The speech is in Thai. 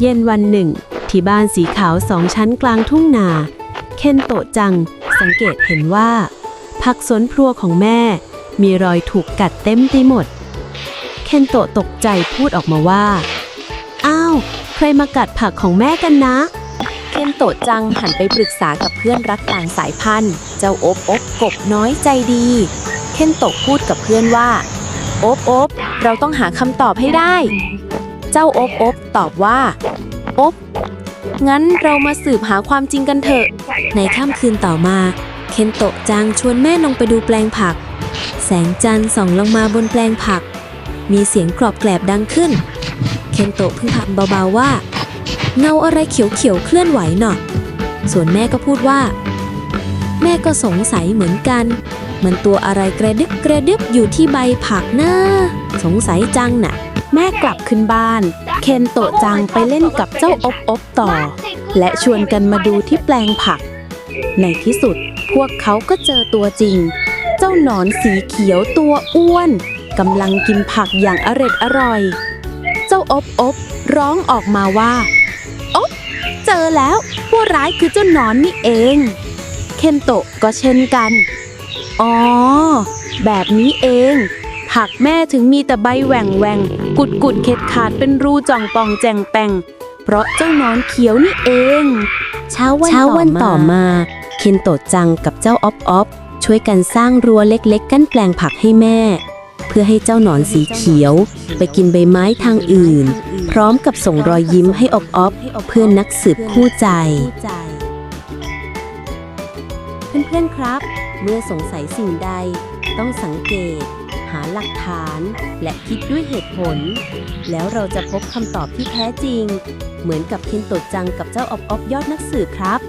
เย็นวันหนึ่ง ที่บ้านสีขาวสองชั้นกลางทุ่งนา เคนโตะจัง สังเกตเห็นว่า ผักสวนครัวของแม่ มีรอยถูกกัดเต็มไปหมด เคนโตะตกใจพูดออกมาว่า อ้าว ใครมากัดผักของแม่กันนะ เคนโตะจังหันไปปรึกษากับเพื่อนรักต่างสายพันธุ์ เจ้าอบอบกบน้อยใจดี เคนโตะพูดกับเพื่อนว่า อบอบเราต้องหาคำตอบให้ได้ จ้าอบอบตอบว่า อบ งั้นเรามาสืบหาความจริงกันเถอะ ในค่ำคืนต่อมา เคนโตะจังชวนแม่ลงไปดูแปลงผัก แสงจันทร์ส่องลงมาบนแปลงผัก มีเสียงกรอบแกรบดังขึ้น เคนโตะพิ่งถามเบาๆว่า เงาอะไรเขียวๆเคลื่อนไหวหนอส่วนแม่ก็พูดว่า แม่ก็สงสัยเหมือนกัน มันตัวอะไรกระดึบกระดึบอยู่ที่ใบผักนะสงสัยจังน่ะ แม่กลับขึ้นบ้าน เคนโตะจังไปเล่นกับเจ้าอบอบต่อ และชวนกันมาดูที่แปลงผัก ในที่สุดพวกเขาก็เจอตัวจริง เจ้าหนอนสีเขียวตัวอ้วนกำลังกินผักอย่างอร็ดอร่อย เจ้าอบอบร้องออกมาว่า อบ เจอแล้ว ผู้ร้ายคือเจ้าหนอนนี่เอง เคนโตะก็เช่นกัน อ๋อ แบบนี้เอง ผักแม่ถึงมีแต่ใบแหว่งแหว่งกุดกุดเข็ดขาดเป็นรูจ่องปองแจงแปงเพราะเจ้าหนอนเขียวนี่เอง เช้าวันเช้าวันต่ต่ออมามา เคนโตะจังกับเจ้าออฟออฟช่วยกันสร้างรั้วเล็กๆ กั้นแปลงผักให้แม่ เพื่อให้เจ้าหนอนสีเขียว ไปกินใบไม้ทางอื่น พร้อมกับส่งรอยยิ้มให้ออฟออฟเพื่อนนักสืบคู่ใจ เพื่อนๆครับ เมื่อสงสัยสิ่งใด ต้องสังเกต หาหลักฐาน และคิดด้วยเหตุผล แล้วเราจะพบคำตอบที่แท้จริง เหมือนกับเคนโตจังกับเจ้าออบออบยอดนักสืบครับ